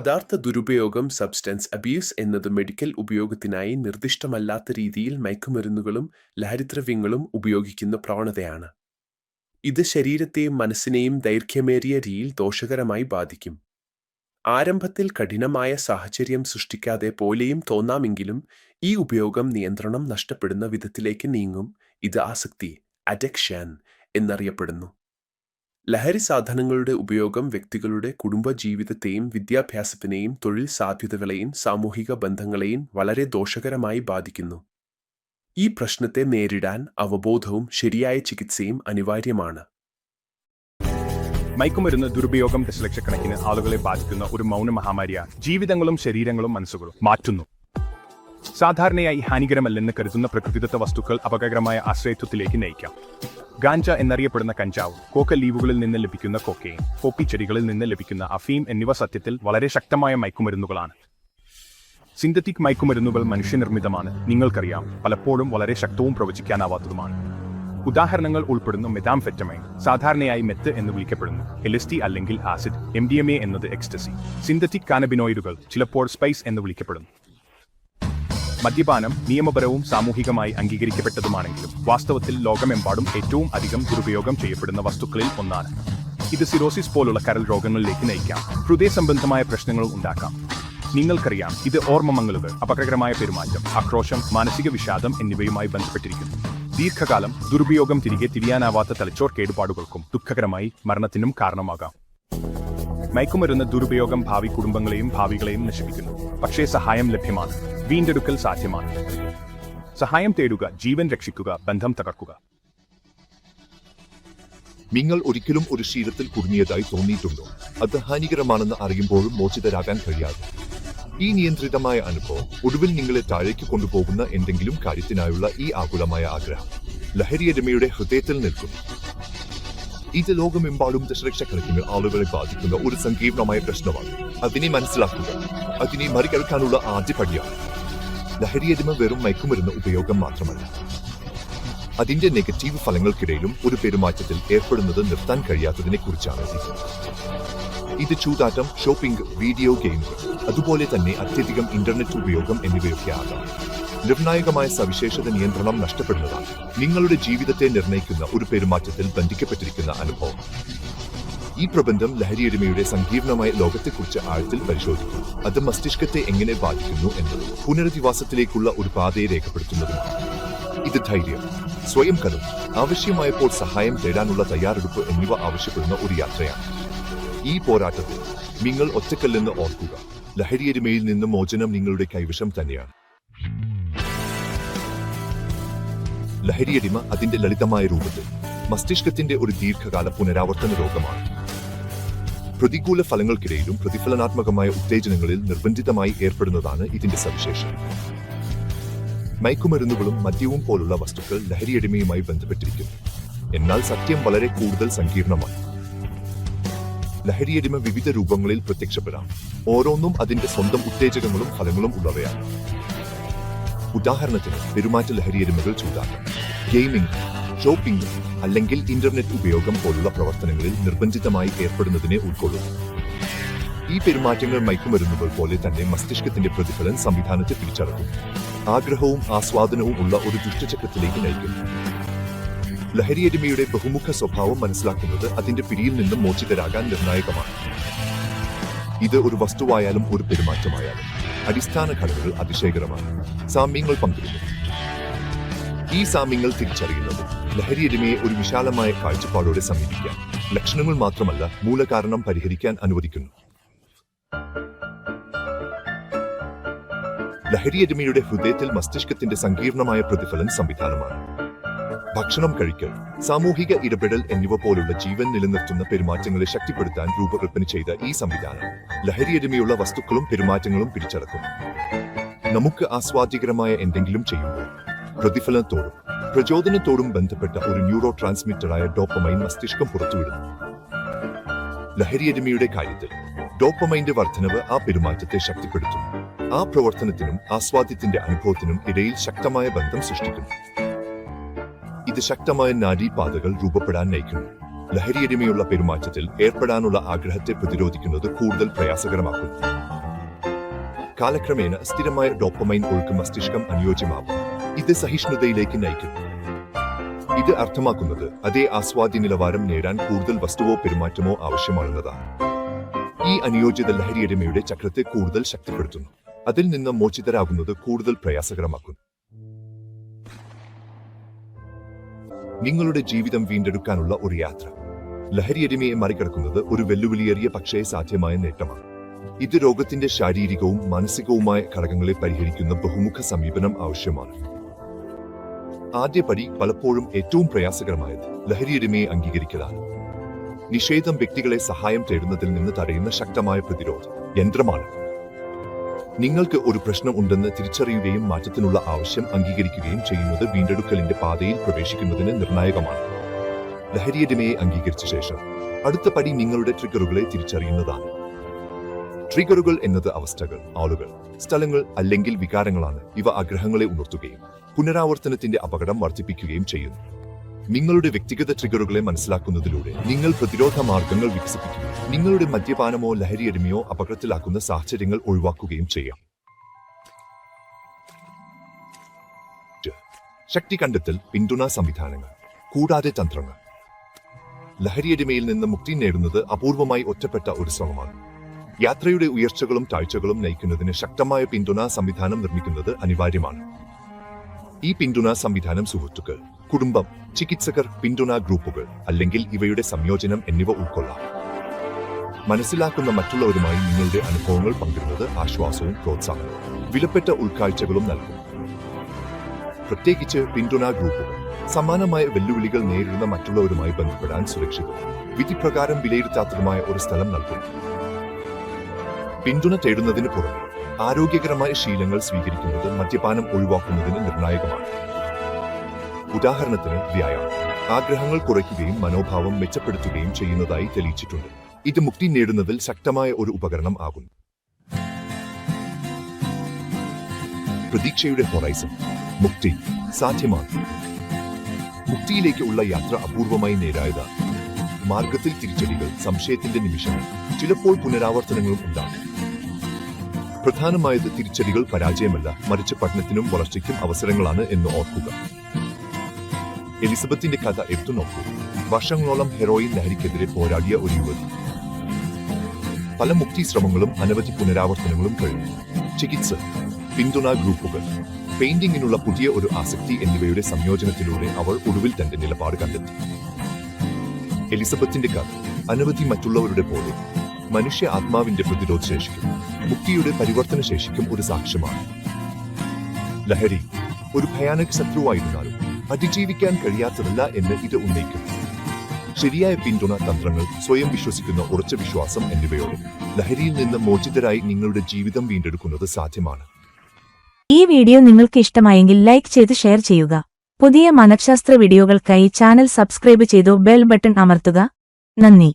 പദാർത്ഥ ദുരുപയോഗം substance abuse എന്നത് medical ഉപയോഗത്തിനായി നിർദ്ദിഷ്ടമല്ലാത്ത രീതിയിൽ മയക്കുമരുന്നുകളും ലഹരിദ്രവ്യങ്ങളും ഉപയോഗിക്കുന്ന പ്രവണതയാണ്. ഇത് ശരീരത്തെയും മനസ്സിനെയും ദൈർഘ്യമേറിയ രീതിയിൽ ദോഷകരമായി ബാധിക്കും. ആരംഭത്തിൽ കഠിനമായ സാഹചര്യം സൃഷ്ടിക്കാതെ പോലെയും തോന്നാമെങ്കിലും ഈ ഉപയോഗം നിയന്ത്രണം നഷ്ടപ്പെടുന്ന വിധത്തിലേക്ക് നീങ്ങും. ഇത് ആസക്തി അഡക്ഷൻ എന്നറിയപ്പെടുന്നു. ലഹരി സാധനങ്ങളുടെ ഉപയോഗം വ്യക്തികളുടെ കുടുംബജീവിതത്തെയും വിദ്യാഭ്യാസത്തിനെയും തൊഴിൽ സാധ്യതകളെയും സാമൂഹിക ബന്ധങ്ങളെയും വളരെ ദോഷകരമായി ബാധിക്കുന്നു. ഈ പ്രശ്നത്തെ നേരിടാൻ അവബോധവും ശരിയായ ചികിത്സയും അനിവാര്യമാണ്. മയക്കുമരുന്ന് ദുരുപയോഗം ദശലക്ഷക്കണക്കിന് ആളുകളെ ബാധിക്കുന്ന ഒരു മൗന മഹാമാരിയാണ് ജീവിതങ്ങളും ശരീരങ്ങളും മനസ്സുകളും മാറ്റുന്നു. സാധാരണയായി ഹാനികരമല്ലെന്ന് കരുതുന്ന പ്രകൃതിദത്ത വസ്തുക്കൾ അപകടകരമായ ആശ്രയത്വത്തിലേക്ക് നയിക്കാം. ഗാഞ്ച എന്നറിയപ്പെടുന്ന കഞ്ചാവ് കോക്ക ലീവുകളിൽ നിന്ന് ലഭിക്കുന്ന കൊക്കയും പോപ്പി ചെടികളിൽ നിന്ന് ലഭിക്കുന്ന അഫീം എന്നിവ സത്യത്തിൽ വളരെ ശക്തമായ മയക്കുമരുന്നുകളാണ്. സിന്തറ്റിക് മയക്കുമരുന്നുകൾ മനുഷ്യനിർമ്മിതമാണ്. നിങ്ങൾക്കറിയാം പലപ്പോഴും വളരെ ശക്തവും പ്രവചിക്കാനാവാത്തതുമാണ്. ഉദാഹരണങ്ങൾ ഉൾപ്പെടുന്നു മെതാംഫെറ്റമൈൻ സാധാരണയായി മെത്ത് എന്ന് വിളിക്കപ്പെടുന്നു എലിസ്റ്റി അല്ലെങ്കിൽ ആസിഡ് എ എന്നത് എക്സ്റ്റസി. സിന്തറ്റിക് കാനബിനോയിഡുകൾ ചിലപ്പോൾ സ്പൈസ് എന്ന് വിളിക്കപ്പെടുന്നു. മദ്യപാനം നിയമപരവും സാമൂഹികമായി അംഗീകരിക്കപ്പെട്ടതുമാണെങ്കിലും വാസ്തവത്തിൽ ലോകമെമ്പാടും ഏറ്റവും അധികം ദുരുപയോഗം ചെയ്യപ്പെടുന്ന വസ്തുക്കളിൽ ഒന്നാണ്. ഇത് സിറോസിസ് പോലുള്ള കരൾ രോഗങ്ങളിലേക്ക് നയിക്കാം. ഹൃദയ സംബന്ധമായ പ്രശ്നങ്ങൾ ഉണ്ടാക്കാം. നിങ്ങൾക്കറിയാം ഇത് ഓർമ്മമങ്ങലുകൾ അപകടകരമായ പെരുമാറ്റം ആക്രോശം മാനസിക വിഷാദം എന്നിവയുമായി ബന്ധപ്പെട്ടിരിക്കുന്നു. ദീർഘകാലം ദുരുപയോഗം തിരികെ തിരിയാനാവാത്ത തലച്ചോർ കേടുപാടുകൾക്കും ദുഃഖകരമായി മരണത്തിനും കാരണമാകാം. മയക്കുമരുന്ന് ദുരുപയോഗം ഭാവി കുടുംബങ്ങളെയും ഭാവികളെയും നശിപ്പിക്കുന്നു. പക്ഷേ സഹായം ലഭ്യമാണ്. വീണ്ടെടുക്കൽ സാധ്യമാണ്. സഹായം തേടുക ജീവൻ രക്ഷിക്കുക ബന്ധം തകർക്കുക. നിങ്ങൾ ഒരിക്കലും ഒരു ശീലത്തിൽ കുടുങ്ങിയതായി തോന്നിയിട്ടുണ്ടോ? അത് ഹാനികരമാണെന്ന് അറിയുമ്പോഴും മോചിതരാകാൻ കഴിയാതെ. ഈ നിയന്ത്രിതമായ അനുഭവം ഒടുവിൽ നിങ്ങളെ താഴേക്ക് കൊണ്ടുപോകുന്ന എന്തെങ്കിലും കാര്യത്തിനായുള്ള ഈ ആകുലമായ ആഗ്രഹം. ലഹരിയരമയുടെ ഹൃദയത്തിൽ നിൽക്കുന്നു. ഇത് ലോകമെമ്പാടും ദശലക്ഷക്കണക്കിന് ആളുകളെ ബാധിക്കുന്ന ഒരു സങ്കീർണമായ പ്രശ്നമാണ്. അതിനെ മനസ്സിലാക്കുക. അതിനെ മറികടക്കാനുള്ള ആദ്യ പടിയാണ്. ലഹരിയരിമ വെറും മയക്കുമരുന്ന് ഉപയോഗം മാത്രമല്ല. അതിന്റെ നെഗറ്റീവ് ഫലങ്ങൾക്കിടയിലും ഒരു പെരുമാറ്റത്തിൽ ഏർപ്പെടുന്നത് നിർത്താൻ കഴിയാത്തതിനെ കുറിച്ചാണ് ഇത് ചൂതാട്ടം ഷോപ്പിംഗ് വീഡിയോ ഗെയിമുകൾ അതുപോലെ തന്നെ അത്യധികം ഇന്റർനെറ്റ് ഉപയോഗം എന്നിവയൊക്കെ ആകാം. നിർണായകമായ സവിശേഷത നിയന്ത്രണം നഷ്ടപ്പെടുന്നതാണ്. നിങ്ങളുടെ ജീവിതത്തെ നിർണയിക്കുന്ന ഒരു പെരുമാറ്റത്തിൽ ബന്ധിക്കപ്പെട്ടിരിക്കുന്ന അനുഭവം. ഈ പ്രബന്ധം ലഹരിയടിമയുടെ സങ്കീർണമായ ലോകത്തെക്കുറിച്ച് ആഴത്തിൽ പരിശോധിക്കും അത് മസ്തിഷ്കത്തെ എങ്ങനെ ബാധിക്കുന്നു എന്നത് പുനരധിവാസത്തിലേക്കുള്ള ഒരു പാതയെ രേഖപ്പെടുത്തുന്നതുമാണ്. ഇത് ധൈര്യം സ്വയം കലം ആവശ്യമായപ്പോൾ സഹായം തേടാനുള്ള തയ്യാറെടുപ്പ് എന്നിവ ആവശ്യപ്പെടുന്ന ഒരു യാത്രയാണ്. ഈ പോരാട്ടത്തിൽ നിങ്ങൾ ഒറ്റക്കല്ലെന്ന് ഓർക്കുക. ലഹരിയരിമയിൽ നിന്ന് മോചനം നിങ്ങളുടെ കൈവശം തന്നെയാണ്. ലഹരിയടിമ അതിന്റെ ലളിതമായ രൂപത്തിൽ മസ്തിഷ്കത്തിന്റെ ഒരു ദീർഘകാല പുനരാവർത്തന രോഗമാണ്. പ്രതികൂല ഫലങ്ങൾക്കിടയിലും പ്രതിഫലനാത്മകമായ ഉത്തേജനങ്ങളിൽ നിർബന്ധിതമായി ഏർപ്പെടുന്നതാണ് ഇതിന്റെ സവിശേഷം മയക്കുമരുന്നുകളും മദ്യവും പോലുള്ള വസ്തുക്കൾ ലഹരിയടിമയുമായി ബന്ധപ്പെട്ടിരിക്കുന്നു. എന്നാൽ സത്യം വളരെ കൂടുതൽ സങ്കീർണമാണ്. ലഹരിയടിമ വിവിധ രൂപങ്ങളിൽ പ്രത്യക്ഷപ്പെടാം. ഓരോന്നും അതിന്റെ സ്വന്തം ഉത്തേജകങ്ങളും ഫലങ്ങളും ഉള്ളവയാണ്. ഉദാഹരണത്തിന് പെരുമാറ്റ ലഹരിയരുമകൾ ചൂതാട്ടം ഗെയിമിംഗ് ഷോപ്പിംഗ് അല്ലെങ്കിൽ ഇന്റർനെറ്റ് ഉപയോഗം പോലുള്ള പ്രവർത്തനങ്ങളിൽ നിർബന്ധിതമായി ഏർപ്പെടുന്നതിനെ ഉൾക്കൊള്ളുന്നു. ഈ പെരുമാറ്റങ്ങൾ മയക്കുമരുന്നുകൾ പോലെ തന്നെ മസ്തിഷ്കത്തിന്റെ പ്രതിഫലൻ സംവിധാനത്തെ പിടിച്ചടക്കും ആഗ്രഹവും ആസ്വാദനവും ഉള്ള ഒരു ദുഷ്ടചക്രത്തിലേക്ക് നയിക്കും ലഹരിയടിമയുടെ ബഹുമുഖ സ്വഭാവം മനസ്സിലാക്കുന്നത് അതിന്റെ പിടിയിൽ നിന്നും മോചിതരാകാൻ നിർണായകമാണ്. ഇത് ഒരു വസ്തുവായാലും ഒരു പെരുമാറ്റമായാലും. അടിസ്ഥാന ഘടകങ്ങൾ അതിശയകരമാണ് സാമ്യങ്ങൾ പങ്കിടുന്നു. ഈ സാമ്യങ്ങൾ തിരിച്ചറിയുന്നത് ലഹരിയടിമയെ ഒരു വിശാലമായ കാഴ്ചപ്പാടോടെ സമീപിക്കാൻ ലക്ഷണങ്ങൾ മാത്രമല്ല മൂലകാരണം പരിഹരിക്കാൻ അനുവദിക്കുന്നു. ലഹരിയടിമയുടെ ഹൃദയത്തിൽ മസ്തിഷ്കത്തിന്റെ സങ്കീർണമായ പ്രതിഫലൻ സംവിധാനമാണ്. ഭക്ഷണം കഴിക്കൽ സാമൂഹിക ഇടപെടൽ എന്നിവ പോലുള്ള ജീവൻ നിലനിർത്തുന്ന പെരുമാറ്റങ്ങളെ ശക്തിപ്പെടുത്താൻ രൂപകൽപ്പന ചെയ്ത ഈ സംവിധാനം ലഹരിയടിമയുള്ള വസ്തുക്കളും പെരുമാറ്റങ്ങളും പിടിച്ചടക്കും. നമുക്ക് ആസ്വാദ്യകരമായ എന്തെങ്കിലും ചെയ്യുമ്പോൾ പ്രതിഫലനത്തോടും പ്രചോദനത്തോടും ബന്ധപ്പെട്ട ഒരു ന്യൂറോ ട്രാൻസ്മിറ്ററായ ഡോപ്പമൈൻ മസ്തിഷ്കം പുറത്തുവിടുന്നു. ലഹരിയടിമയുടെ കാര്യത്തിൽ ഡോപ്പമൈന്റെ വർധനവ് ആ പെരുമാറ്റത്തെ ശക്തിപ്പെടുത്തുന്നു. ആ പ്രവർത്തനത്തിനും ആസ്വാദ്യത്തിന്റെ അനുഭവത്തിനും ഇടയിൽ ശക്തമായ ബന്ധം സൃഷ്ടിക്കുന്നു. ഇത് ശക്തമായ നാഡീപാതകൾ രൂപപ്പെടാൻ നയിക്കുന്നു. ലഹരിയടിമയുള്ള പെരുമാറ്റത്തിൽ ഏർപ്പെടാനുള്ള ആഗ്രഹത്തെ പ്രതിരോധിക്കുന്നത് കൂടുതൽ പ്രയാസകരമാക്കും. കാലക്രമേണ സ്ഥിരമായ ഡോപ്പമൈൻ ഒഴുക്ക് മസ്തിഷ്കം അനുയോജ്യമാവും ഇത് സഹിഷ്ണുതയിലേക്ക് നയിക്കും. ഇത് അർത്ഥമാക്കുന്നത് അതേ ആസ്വാദ്യ നിലവാരം നേടാൻ കൂടുതൽ വസ്തുവോ പെരുമാറ്റമോ ആവശ്യമാണെന്നതാണ്. ഈ അനുയോജ്യത ലഹരിയടിമയുടെ ചക്രത്തെ കൂടുതൽ ശക്തിപ്പെടുത്തുന്നു. അതിൽ നിന്ന് മോചിതരാകുന്നത് കൂടുതൽ പ്രയാസകരമാക്കുന്നു. നിങ്ങളുടെ ജീവിതം വീണ്ടെടുക്കാനുള്ള ഒരു യാത്ര. ലഹരിയടിമയെ മറികടക്കുന്നത് ഒരു വെല്ലുവിളിയേറിയ പക്ഷേ സാധ്യമായ നേട്ടമാണ്. ഇത് രോഗത്തിന്റെ ശാരീരികവും മാനസികവുമായ ഘടകങ്ങളെ പരിഹരിക്കുന്ന ബഹുമുഖ സമീപനം ആവശ്യമാണ്. ആദ്യപടി പലപ്പോഴും ഏറ്റവും പ്രയാസകരമായത് ലഹരിയടിമയെ അംഗീകരിക്കലാണ്. നിഷേധം വ്യക്തികളെ സഹായം തേടുന്നതിൽ നിന്ന് തടയുന്ന ശക്തമായ പ്രതിരോധ യന്ത്രമാണ്. നിങ്ങൾക്ക് ഒരു പ്രശ്നം ഉണ്ടെന്ന് തിരിച്ചറിയുകയും മാറ്റത്തിനുള്ള ആവശ്യം അംഗീകരിക്കുകയും ചെയ്യുന്നത് വീണ്ടെടുക്കലിന്റെ പാതയിൽ പ്രവേശിക്കുന്നതിന് നിർണായകമാണ്. ലഹരിയടിമയെ അംഗീകരിച്ച ശേഷം അടുത്ത പടി നിങ്ങളുടെ ട്രിഗറുകളെ തിരിച്ചറിയുന്നതാണ്. ട്രിഗറുകൾ എന്നത് അവസ്ഥകൾ ആളുകൾ സ്ഥലങ്ങൾ അല്ലെങ്കിൽ വികാരങ്ങളാണ്. ഇവ ആഗ്രഹങ്ങളെ ഉണർത്തുകയും പുനരാവർത്തനത്തിന്റെ അപകടം വർദ്ധിപ്പിക്കുകയും ചെയ്യുന്നു. നിങ്ങളുടെ വ്യക്തിഗത ട്രിഗറുകളെ മനസ്സിലാക്കുന്നതിലൂടെ നിങ്ങൾ പ്രതിരോധ മാർഗങ്ങൾ വികസിപ്പിക്കുകയും നിങ്ങളുടെ മദ്യപാനമോ ലഹരിയടിമയോ അപകടത്തിലാക്കുന്ന സാഹചര്യങ്ങൾ ഒഴിവാക്കുകയും ചെയ്യാം. ശക്തി കണ്ടെത്തൽ പിന്തുണാ സംവിധാനങ്ങൾ കൂടാതെ തന്ത്രങ്ങൾ. ലഹരിയടിമയിൽ നിന്ന് മുക്തി നേടുന്നത് അപൂർവമായി ഒറ്റപ്പെട്ട ഒരു ശ്രമമാണ്. യാത്രയുടെ ഉയർച്ചകളും താഴ്ചകളും നയിക്കുന്നതിന് ശക്തമായ പിന്തുണാ സംവിധാനം നിർമ്മിക്കുന്നത് അനിവാര്യമാണ്. ഈ പിന്തുണാ സംവിധാനം സുഹൃത്തുക്കൾ കുടുംബം ചികിത്സകർ പിന്തുണാ ഗ്രൂപ്പുകൾ അല്ലെങ്കിൽ ഇവയുടെ സംയോജനം എന്നിവ ഉൾക്കൊള്ളാം. മനസ്സിലാക്കുന്ന മറ്റുള്ളവരുമായി നിങ്ങളുടെ അനുഭവങ്ങൾ പങ്കിടുന്നത് ആശ്വാസവും പ്രോത്സാഹനവും വിലപ്പെട്ട ഉൾക്കാഴ്ചകളും നൽകും. പ്രത്യേകിച്ച് പിന്തുണാ ഗ്രൂപ്പുകൾ സമാനമായ വെല്ലുവിളികൾ നേരിടുന്ന മറ്റുള്ളവരുമായി ബന്ധപ്പെടാൻ സുരക്ഷിതവും വിധിപ്രകാരം വിലയിരുത്താത്തതുമായ ഒരു സ്ഥലം നൽകും പിന്തുണ തേടുന്നതിന് പുറമെ ആരോഗ്യകരമായ ശീലങ്ങൾ സ്വീകരിക്കുന്നത് മദ്യപാനം ഒഴിവാക്കുന്നതിന് നിർണായകമാണ്. ഉദാഹരണത്തിന് വ്യായാമം. ആഗ്രഹങ്ങൾ കുറയ്ക്കുകയും മനോഭാവം മെച്ചപ്പെടുത്തുകയും ചെയ്യുന്നതായി തെളിയിച്ചിട്ടുണ്ട്. ഇത് മുക്തി നേടുന്നതിൽ ശക്തമായ ഒരു ഉപകരണം ആകുന്നു. പ്രതീക്ഷയുടെ ഹൊറൈസൺ. മുക്തി സാധ്യമാണ്. മുക്തിയിലേക്ക് ഉള്ള യാത്ര അപൂർവമായി നേരായത്. മാർഗത്തിൽ തിരിച്ചടികൾ സംശയത്തിന്റെ നിമിഷങ്ങൾ ചിലപ്പോൾ പുനരാവർത്തനങ്ങളും ഉണ്ടാകും. പ്രധാനമായത് തിരിച്ചടികൾ പരാജയമല്ല മറിച്ച് പഠനത്തിനും വളർച്ചയ്ക്കും അവസരങ്ങളാണ് എന്ന് ഓർക്കുക. എലിസബത്തിന്റെ കഥ എത്തു നോക്കൂ. വർഷങ്ങളോളം ഹെറോയിൻ ലഹരിക്കെതിരെ പോരാടിയ ഒരു യുവതി. പല മുക്തി ശ്രമങ്ങളും അനവധി പുനരാവർത്തനങ്ങളും കഴിഞ്ഞു. ചികിത്സ പിന്തുണ ഗ്രൂപ്പുകൾ പെയിന്റിങ്ങിനുള്ള പുതിയ ഒരു ആസക്തി എന്നിവയുടെ സംയോജനത്തിലൂടെ അവൾ ഒടുവിൽ തന്റെ നിലപാട് കണ്ടെത്തി. എലിസബത്തിന്റെ കഥ അനവധി മറ്റുള്ളവരുടെ പോലെ മനുഷ്യ ആത്മാവിന്റെ പ്രതിരോധ ശേഷിക്കും മുക്തിയുടെ പരിവർത്തന ശേഷിക്കും ഒരു സാക്ഷ്യമാണ്. ലഹരി ഒരു ഭയാനക ശത്രുവായിരുന്നാലും അതിജീവിക്കാൻ കഴിയാത്തതല്ല എന്ന് ഇത് ഉന്നയിക്കുന്നു. ശരിയായ പിന്തുണ തന്ത്രങ്ങൾ സ്വയം വിശ്വസിക്കുന്ന ഉറച്ച വിശ്വാസം എന്നിവയോടെ ലഹരിയിൽ നിന്ന് മോചിതരായി നിങ്ങളുടെ ജീവിതം വീണ്ടെടുക്കുന്നത് സാധ്യമാണ്. ഈ വീഡിയോ നിങ്ങൾക്ക് ഇഷ്ടമായെങ്കിൽ ലൈക്ക് ചെയ്ത് ഷെയർ ചെയ്യുക. പുതിയ മനഃശാസ്ത്ര വീഡിയോകൾക്കായി ചാനൽ സബ്സ്ക്രൈബ് ചെയ്തു ബെൽ ബട്ടൺ അമർത്തുക. നന്ദി.